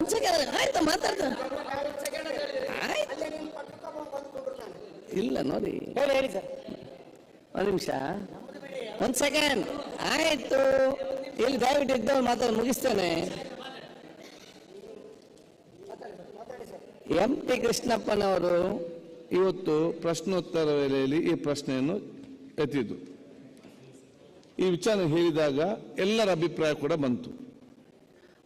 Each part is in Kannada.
ಒಂದ್ ಸೆಕೆಂಡ್ ಆಯ್ತು ಮಾತಾಡ್ತ? ಆಯ್ತು ಇಲ್ಲ ನೋಡಿ. ಒಂದು ನಿಮಿಷ. ಒಂದ್ ಸೆಕೆಂಡ್. ಆಯ್ತು. ಇಲ್ಲಿ ದಯವಿಟ್ಟು ಇದ್ದವ್ರು ಮಾತಾಡಿ ಮುಗಿಸ್ತೇನೆ. ಎಂ ಟಿ ಕೃಷ್ಣಪ್ಪನವರು ಇವತ್ತು ಪ್ರಶ್ನೋತ್ತರ ವೇಳೆಯಲ್ಲಿ ಈ ಪ್ರಶ್ನೆಯನ್ನು ಎತ್ತಿದ್ದು. ಈ ವಿಚಾರ ಹೇಳಿದಾಗ ಎಲ್ಲರ ಅಭಿಪ್ರಾಯ ಕೂಡ ಬಂತು.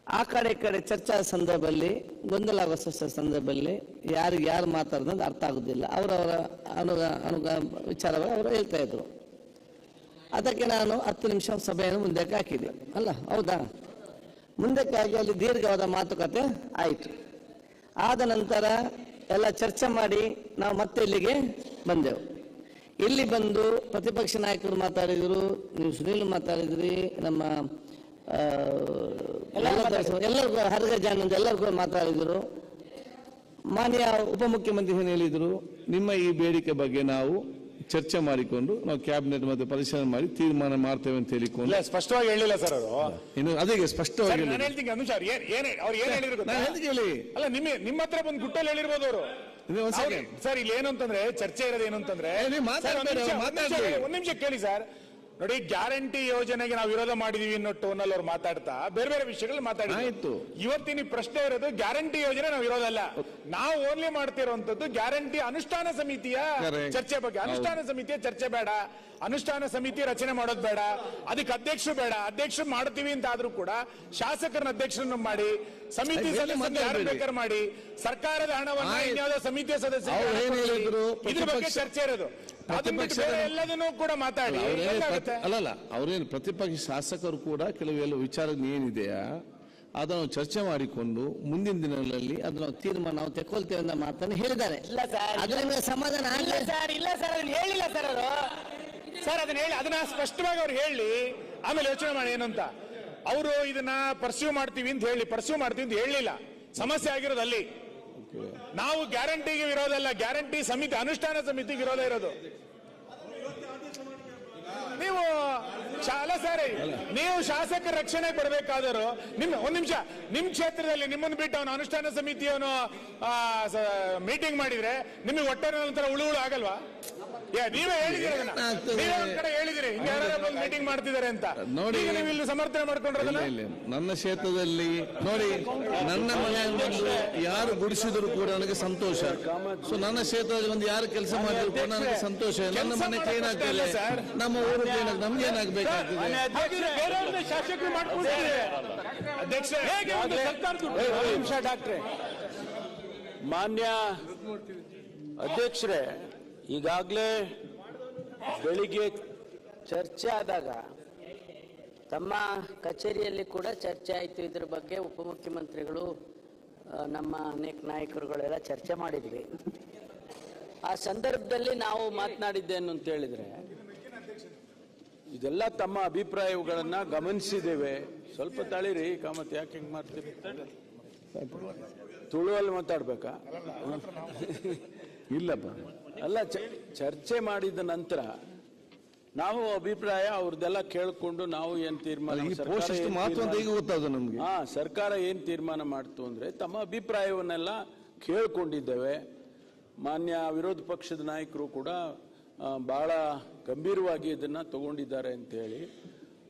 ಆ ಕಡೆ ಈ ಕಡೆ ಚರ್ಚಾ ಸಂದರ್ಭದಲ್ಲಿ ಗೊಂದಲ ಸಂದರ್ಭದಲ್ಲಿ ಯಾರಿಗೆ ಯಾರು ಮಾತಾಡೋದು ಅರ್ಥ ಆಗೋದಿಲ್ಲ. ಅವರವರ ಅನುಗ ಅನುಗ ವಿಚಾರಗಳು ಅವರು ಹೇಳ್ತಾ ಇದ್ರು. ಅದಕ್ಕೆ ನಾನು ಹತ್ತು ನಿಮಿಷ ಸಭೆಯನ್ನು ಮುಂದಕ್ಕೆ ಹಾಕಿದೆ. ಅಲ್ಲ, ಹೌದಾ? ಮುಂದಕ್ಕೆ ಹಾಕಿ ಅಲ್ಲಿ ದೀರ್ಘವಾದ ಮಾತುಕತೆ ಆಯಿತು. ಆದ ನಂತರ ಎಲ್ಲ ಚರ್ಚೆ ಮಾಡಿ ನಾವು ಮತ್ತೆ ಇಲ್ಲಿಗೆ ಬಂದೆವು. ಇಲ್ಲಿ ಬಂದು ಪ್ರತಿಪಕ್ಷ ನಾಯಕರು ಮಾತಾಡಿದರು, ನೀವು ಸುನೀಲ್ ಮಾತಾಡಿದ್ರಿ, ನಮ್ಮ ಎಲ್ಲರಿಗೂ ಹರ್ಗ ಜಾನಂದ್ ಎಲ್ಲರಿಗೂ ಮಾತಾಡಿದರು. ಮಾನ್ಯ ಉಪಮುಖ್ಯಮಂತ್ರಿ ಏನು ಹೇಳಿದರು ನಿಮ್ಮ ಈ ಬೇಡಿಕೆ ಬಗ್ಗೆ ನಾವು ಚರ್ಚೆ ಮಾಡಿಕೊಂಡು ನಾವು ಕ್ಯಾಬಿನೆಟ್ ಮತ್ತೆ ಪರಿಶೀಲನೆ ಮಾಡಿ ತೀರ್ಮಾನ ಮಾಡ್ತೇವೆ ಅಂತ ಹೇಳಿಕೊಂಡು. ಸ್ಪಷ್ಟವಾಗಿ ಹೇಳಿಲ್ಲ ಸರ್ ಅವರು. ಇನ್ನು ಅದೇ ಸ್ಪಷ್ಟವಾಗಿ ಹೇಳಿ. ಅಲ್ಲ ನಿಮ್ಮ ನಿಮ್ಮ ಹತ್ರ ಬಂದು ಗುಟ್ಟಲ್ಲಿ ಹೇಳಿರ್ಬೋದು ಅವರು. ಸರ್ ಇಲ್ಲಿ ಏನು ಅಂತಂದ್ರೆ ಚರ್ಚೆ ಇರೋದು ಏನು ಅಂತಂದ್ರೆ ಒಂದ್ ನಿಮಿಷ ಕೇಳಿ ಸರ್. ನೋಡಿ ಗ್ಯಾರಂಟಿ ಯೋಜನೆಗೆ ನಾವು ವಿರೋಧ ಮಾಡಿದೀವಿ ಅನ್ನೋ ಟೋನಲ್ಲಿ ಅವ್ರು ಮಾತಾಡ್ತಾ ಬೇರೆ ಬೇರೆ ವಿಷಯಗಳು ಮಾತಾಡಿದ್ರು. ಇವತ್ತಿನ ಪ್ರಶ್ನೆ ಇರೋದು ಗ್ಯಾರಂಟಿ ಯೋಜನೆ ನಾವು ವಿರೋಧ ಅಲ್ಲ. ನಾವು ಓನ್ಲಿ ಮಾಡ್ತಿರೋಂಥದ್ದು ಗ್ಯಾರಂಟಿ ಅನುಷ್ಠಾನ ಸಮಿತಿಯ ಚರ್ಚೆ ಬಗ್ಗೆ. ಅನುಷ್ಠಾನ ಸಮಿತಿಯ ಚರ್ಚೆ ಬೇಡ. ಅನುಷ್ಠಾನ ಸಮಿತಿ ರಚನೆ ಮಾಡೋದು ಬೇಡ. ಅದಕ್ಕೆ ಅಧ್ಯಕ್ಷರು ಬೇಡ. ಅಧ್ಯಕ್ಷರು ಮಾಡ್ತೀವಿ ಅಂತ ಆದ್ರೂ ಕೂಡ ಶಾಸಕರನ್ನ ಅಧ್ಯಕ್ಷರನ್ನು ಮಾಡಿ ಸಮಿತಿ ಸದಸ್ಯರು ಬೇಕಾದ್ರೆ ಮಾಡಿ ಸರ್ಕಾರದ ಹಣವನ್ನ. ಇನ್ಯಾವುದೋ ಸಮಿತಿಯ ಸದಸ್ಯರು? ಇದ್ರ ಬಗ್ಗೆ ಚರ್ಚೆ ಇರೋದು. ಪ್ರತಿಪಕ್ಷದ- ಎಲ್ಲದನ್ನೂ ಕೂಡ ಮಾತಾಡಿ. ಅಲ್ಲಲ್ಲ ಅವ್ರೇನು ಪ್ರತಿಪಕ್ಷ ಶಾಸಕರು ಕೂಡ ಕೆಲವೆಲ್ಲ ವಿಚಾರ ಏನಿದೆಯಾ ಅದನ್ನು ಚರ್ಚೆ ಮಾಡಿಕೊಂಡು ಮುಂದಿನ ದಿನಗಳಲ್ಲಿ ಅದನ್ನು ತೀರ್ಮಾನ ನಾವು ತೆಕ್ಕೊಳ್ತೇವೆ ಅಂತ ಮಾತನ್ನು ಹೇಳಿದ್ದಾರೆ. ಇಲ್ಲ ಸರ್ ಅದು ನಿಮಗೆ ಸಮಾಧಾನ ಇಲ್ಲ ಆಗಲಿ ಸರ್ ಇಲ್ಲ ಸರ್ ಅದನ್ನ ಹೇಳಿಲ್ಲ ಸರ್ ಅವರು. ಸರ್ ಅದನ್ನ ಹೇಳಿ ಅದನ್ನ ಸ್ಪಷ್ಟವಾಗಿ ಅವ್ರು ಹೇಳಿ ಆಮೇಲೆ ಯೋಚನೆ ಮಾಡಿ ಏನು ಅಂತ. ಅವರು ಇದನ್ನ ಪರ್ಸ್ಯೂ ಮಾಡ್ತೀವಿ ಅಂತ ಹೇಳಿ ಪರ್ಸ್ಯೂ ಮಾಡ್ತೀವಿ ಅಂತ ಹೇಳಲಿಲ್ಲ ಸಮಸ್ಯೆ ಆಗಿರೋದು ಅಲ್ಲಿ. ನಾವು ಗ್ಯಾರಂಟಿಗೆ ವಿರೋಧ ಅಲ್ಲ ಗ್ಯಾರಂಟಿ ಸಮಿತಿ ಅನುಷ್ಠಾನ ಸಮಿತಿಗೆ ವಿರೋಧ ಇರೋದು. ನೀವು ಅಲ್ಲ ಸರಿ ನೀವು ಶಾಸಕ ರಕ್ಷಣೆ ಕೊಡಬೇಕಾದರೂ ನಿಮ್ಮ ಒಂದ್ ನಿಮಿಷ ನಿಮ್ ಕ್ಷೇತ್ರದಲ್ಲಿ ನಿಮ್ಮನ್ನು ಬಿಟ್ಟು ಅವನು ಅನುಷ್ಠಾನ ಸಮಿತಿಯವನು ಮೀಟಿಂಗ್ ಮಾಡಿದ್ರೆ ನಿಮಗೆ ಹೊಟ್ಟೆ ನಂತರ ಉಳು ಉಳು ಆಗಲ್ವಾ ನೀವೇ ಹೇಳಿದಿರಿ. ನೀವೇ ಒಂದ್ ಕಡೆ ಹೇಳಿದಿರಿ ಹಿಂಗೆ ಯಾರು ಬಂದು ಮೀಟಿಂಗ್ ಮಾಡ್ತಿದ್ದಾರೆ ಅಂತ. ನೋಡಿ. ನೀವು ಇಲ್ಲಿ ಸಮರ್ಥನೆ ಮಾಡ್ಕೊಂಡ್ರಲ್ಲ ನನ್ನ ಕ್ಷೇತ್ರದಲ್ಲಿ ನೋಡಿ ನನ್ನ ಮನೆಯಲ್ಲಿ ಬಂದು ಯಾರು ಗುಡಿಸಿದ್ರು ಕೂಡ ನನಗೆ ಸಂತೋಷ. ಸೊ ನನ್ನ ಕ್ಷೇತ್ರದಲ್ಲಿ ಒಂದು ಯಾರು ಕೆಲಸ ಮಾಡಿದ್ರು ಕೂಡ ನನಗೆ ಸಂತೋಷ. ನನ್ನ ಮನೆ ಕ್ಲೀನ್ ಆಗ್ತಿಲ್ಲ. ನಮ್ಮ ಊರು ಕ್ಲೀನ್ ನಮ್ಗೆ ಹಾಗಿದ್ರೆ ಬೇರೆಯವ್ರನ್ನ ಶಾಸಕರು ಮಾಡ್ಕೊಂಡಿದ್ದಾರೆ. ಅಧ್ಯಕ್ಷ ಹೇಗೆ ಒಂದು ಸರ್ಕಾರದ ಒಂದು ನಿಮಿಷ ಡಾಕ್ಟ್ರೆ. ಮಾನ್ಯ ಅಧ್ಯಕ್ಷರೇ ಈಗಾಗಲೇ ಬೆಳಿಗ್ಗೆ ಚರ್ಚೆ ಆದಾಗ ತಮ್ಮ ಕಚೇರಿಯಲ್ಲಿ ಕೂಡ ಚರ್ಚೆ ಆಯಿತು. ಇದ್ರ ಬಗ್ಗೆ ಉಪಮುಖ್ಯಮಂತ್ರಿಗಳು ನಮ್ಮ ಅನೇಕ ನಾಯಕರುಗಳೆಲ್ಲ ಚರ್ಚೆ ಮಾಡಿದ್ವಿ. ಆ ಸಂದರ್ಭದಲ್ಲಿ ನಾವು ಮಾತನಾಡಿದ್ದೇನು ಅಂತ ಹೇಳಿದ್ರೆ ಇದೆಲ್ಲ ತಮ್ಮ ಅಭಿಪ್ರಾಯಗಳನ್ನ ಗಮನಿಸಿದ್ದೇವೆ. ಸ್ವಲ್ಪ ತಳಿರಿ ಕಾಮತ್ ಯಾಕೆ ಹಿಂಗ್ ಮಾಡ್ತೀರಿ? ತುಳುವಲ್ಲಿ ಮಾತಾಡ್ಬೇಕಾ? ಇಲ್ಲಪ್ಪ. ಅಲ್ಲ ಚರ್ಚೆ ಮಾಡಿದ ನಂತರ ನಾವು ಅಭಿಪ್ರಾಯ ಅವ್ರದ್ದೆಲ್ಲ ಕೇಳಿಕೊಂಡು ನಾವು ಏನ್ ತೀರ್ಮಾನ ಹಾ ಸರ್ಕಾರ ಏನ್ ತೀರ್ಮಾನ ಮಾಡ್ತು ಅಂದ್ರೆ ತಮ್ಮ ಅಭಿಪ್ರಾಯವನ್ನೆಲ್ಲ ಕೇಳ್ಕೊಂಡಿದ್ದೇವೆ. ಮಾನ್ಯ ವಿರೋಧ ಪಕ್ಷದ ನಾಯಕರು ಕೂಡ ಬಹಳ ಗಂಭೀರವಾಗಿ ಇದನ್ನ ತಗೊಂಡಿದ್ದಾರೆ ಅಂತ ಹೇಳಿ.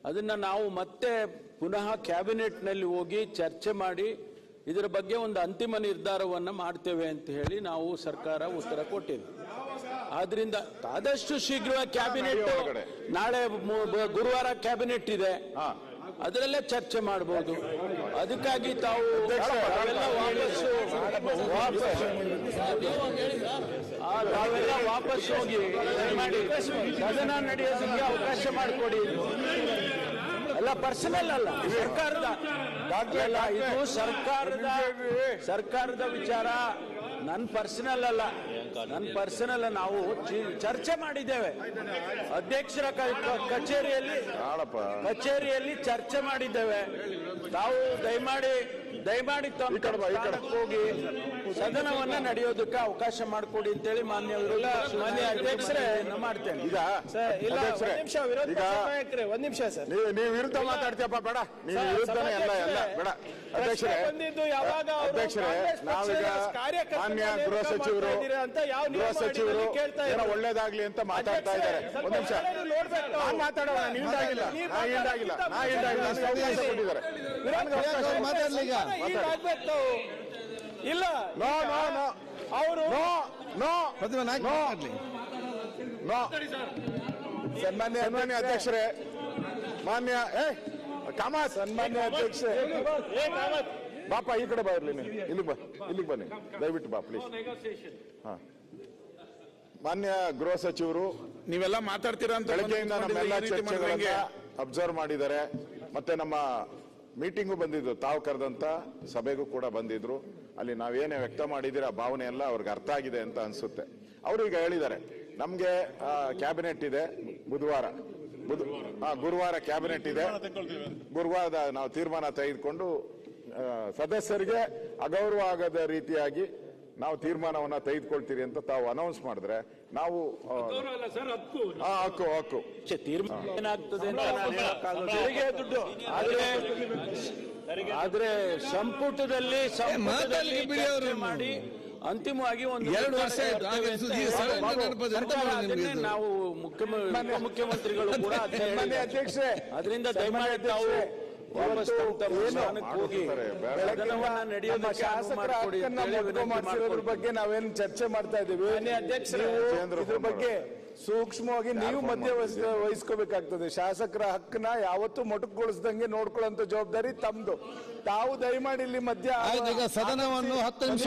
ಅದನ್ನ ನಾವು ಮತ್ತೆ ಪುನಃ ಕ್ಯಾಬಿನೆಟ್ನಲ್ಲಿ ಹೋಗಿ ಚರ್ಚೆ ಮಾಡಿ ಇದರ ಬಗ್ಗೆ ಒಂದು ಅಂತಿಮ ನಿರ್ಧಾರವನ್ನು ಮಾಡ್ತೇವೆ ಅಂತ ಹೇಳಿ ನಾವು ಸರ್ಕಾರ ಉತ್ತರ ಕೊಟ್ಟಿದೆ. ಆದ್ರಿಂದ ಆದಷ್ಟು ಶೀಘ್ರ ಕ್ಯಾಬಿನೆಟ್ ನಾಳೆ ಗುರುವಾರ ಕ್ಯಾಬಿನೆಟ್ ಇದೆ. ಅದರಲ್ಲೇ ಚರ್ಚೆ ಮಾಡಬಹುದು ಅದಕ್ಕಾಗಿ ತಾವು ತಾವೆಲ್ಲ ವಾಪಸ್- ಆ, ತಾವೆಲ್ಲ ವಾಪಸ್ ಹೋಗಿ ಮಾಡಿ ಸದನ ನಡೆಯೋದಕ್ಕೆ ಅವಕಾಶ ಮಾಡಿಕೊಡಿ. ಅಲ್ಲ ಪರ್ಸನಲ್ ಅಲ್ಲ ಸರ್ಕಾರದ. ಅಲ್ಲ, ಇದು ಸರ್ಕಾರದ ಸರ್ಕಾರದ ವಿಚಾರ. ನನ್ನ ಪರ್ಸನಲ್ ಅಲ್ಲ ನನ್ನ ಪರ್ಸನಲ್ ನಾವು ಚರ್ಚೆ ಮಾಡಿದ್ದೇವೆ. ಅಧ್ಯಕ್ಷರ ಕಚೇರಿಯಲ್ಲಿ ಕಚೇರಿಯಲ್ಲಿ ಚರ್ಚೆ ಮಾಡಿದ್ದೇವೆ. ತಾವು ದಯಮಾಡಿ ದಯಮಾಡಿ ತಮ್ಮ ಕಡೆ ಬಾ, ಕಡೆ. ಹೋಗಿ ಸದನವನ್ನ ನಡೆಯೋದಕ್ಕೆ ಅವಕಾಶ ಮಾಡಿಕೊಡಿ ಅಂತೇಳಿ ಪಕ್ಷದ ಮಾನ್ಯ ಅಧ್ಯಕ್ಷರೇ, ಮಾಡ್ತೇನೆ. ಈಗ ಇಲ್ಲ ಒಂದ್ ನಿಮಿಷ ವಿರೋಧ ನಾಯಕರೇ ಒಂದ್ ನಿಮಿಷ ಸರ್. ನೀವು ನೀವು ವಿರುದ್ಧ ಮಾತಾಡ್ತೀಯಪ್ಪ ಬೇಡ. ನೀವು ವಿರುದ್ಧನೇ ಎಲ್ಲ ಎಲ್ಲ ಬೇಡ. ಅಧ್ಯಕ್ಷರೇ ಬಂದಿದ್ದು ಯಾವಾಗ ಅವರು ಅಧ್ಯಕ್ಷರೇ ನಾವೀಗ ಮಾನ್ಯ ಗೃಹ ಸಚಿವರು ಗೃಹ ಸಚಿವರು ಕೇಳ್ತಾ ಏನೋ ಇದ್ದಾರೆ? ಒಳ್ಳೇದಾಗ್ಲಿ ಅಂತ ಮಾತಾಡ್ತಾ ಇದ್ದಾರೆ. ಒಂದ್ ನಿಮಿಷ. ನಾನು ಮಾತಾಡೋಣ ನಿಮ್ದಾಗಿಲ್ಲ. ನೀವು ನಾ ಹಿಂದಾಗಿಲ್ಲ ನಾ ಹಿಂದಾಗಿಲ್ಲ ಅವಕಾಶ ಕೊಟ್ಟಿದ್ದಾರೆ. ನನಗೆ ಇಲ್ಲ ನೋ ನೋ ನೋ. ಅವರು no no. Pratima Naik no. No. ಸನ್ಮಾನ್ಯ ಸನ್ಮಾನ್ಯ ಅಧ್ಯಕ್ಷರೇ. ಮಾನ್ಯ ಏ ಕಾಮತ್. ಸನ್ಮಾನ್ಯ ಅಧ್ಯಕ್ಷ ಬಾಪ ಈ ಕಡೆ ಬಾ ಇರ್ಲಿ ನೀನು. ಇಲ್ಲಿಗೆ ಬಾ ಇಲ್ಲಿಗೆ ಬನ್ನಿ ದಯವಿಟ್ಟು ಬಾ ಪ್ಲೀಸ್ ಹಾ. ಮಾನ್ಯ ಗೃಹ ಸಚಿವರು ನೀವೆಲ್ಲ ಮಾತಾಡ್ತೀರಾ ಅಂತ ಬೆಳಗ್ಗೆಯಿಂದ ನಮ್ಮೆಲ್ಲ ಚರ್ಚೆಗಳನ್ನ ಅಬ್ಸರ್ವ್ ಮಾಡಿದ್ದಾರೆ. ಮತ್ತೆ ನಮ್ಮ ಮೀಟಿಂಗು ಬಂದಿದ್ದು, ತಾವು ಕರೆದಂತ ಸಭೆಗೂ ಕೂಡ ಬಂದಿದ್ರು. ಅಲ್ಲಿ ನಾವೇನೇ ವ್ಯಕ್ತ ಮಾಡಿದಿರ ಭಾವನೆ ಎಲ್ಲ ಅವ್ರಿಗೆ ಅರ್ಥ ಆಗಿದೆ ಅಂತ ಅನ್ಸುತ್ತೆ. ಅವರು ಈಗ ಹೇಳಿದ್ದಾರೆ, ನಮ್ಗೆ ಕ್ಯಾಬಿನೆಟ್ ಇದೆ ಬುಧವಾರ. ಗುರುವಾರ ಕ್ಯಾಬಿನೆಟ್ ಇದೆ. ಗುರುವಾರದ ನಾವು ತೀರ್ಮಾನ ತೆಗೆದುಕೊಂಡು ಸದಸ್ಯರಿಗೆ ಅಗೌರವ ಆಗದ ರೀತಿಯಾಗಿ ನಾವು ತೀರ್ಮಾನವನ್ನ ತೆಗೆದುಕೊಳ್ತೀರಿ ಅಂತ ತಾವು ಅನೌನ್ಸ್ ಮಾಡಿದ್ರೆ ನಾವು ಹಕ್ಕು. ಹಕ್ಕು. ದುಡ್ಡು. ಆದ್ರೆ ಸಂಪುಟದಲ್ಲಿ. ಮಾಡಿ ಅಂತಿಮವಾಗಿ ಒಂದು ಎರಡು ವರ್ಷ ನಾವು ಮುಖ್ಯಮಂತ್ರಿಗಳು ಕೂಡ. ಅದರಿಂದ ದಯಮಾಡಿ ವಾಪಸ್. ಬಗ್ಗೆ ನಾವೇನು ಚರ್ಚೆ ಮಾಡ್ತಾ ಇದ್ದೀವಿ? ಇದ್ರ ಬಗ್ಗೆ ಸೂಕ್ಷ್ಮವಾಗಿ ನೀವು ಮಧ್ಯ ವಹಿಸ್- ವಹಿಸ್ಕೋಬೇಕಾಗ್ತದೆ. ಶಾಸಕರ ಹಕ್ಕನ್ನ ಯಾವತ್ತೂ ಮೊಟಕುಗೊಳಿಸ್ದಂಗೆ ನೋಡ್ಕೊಳ್ಳೋಂತ ಜವಾಬ್ದಾರಿ ತಮ್ದು. ತಾವು ದಯಮಾಡಿ ಇಲ್ಲಿ ಮಧ್ಯ ಸದನವನ್ನು ಹತ್ತು ನಿಮಿಷ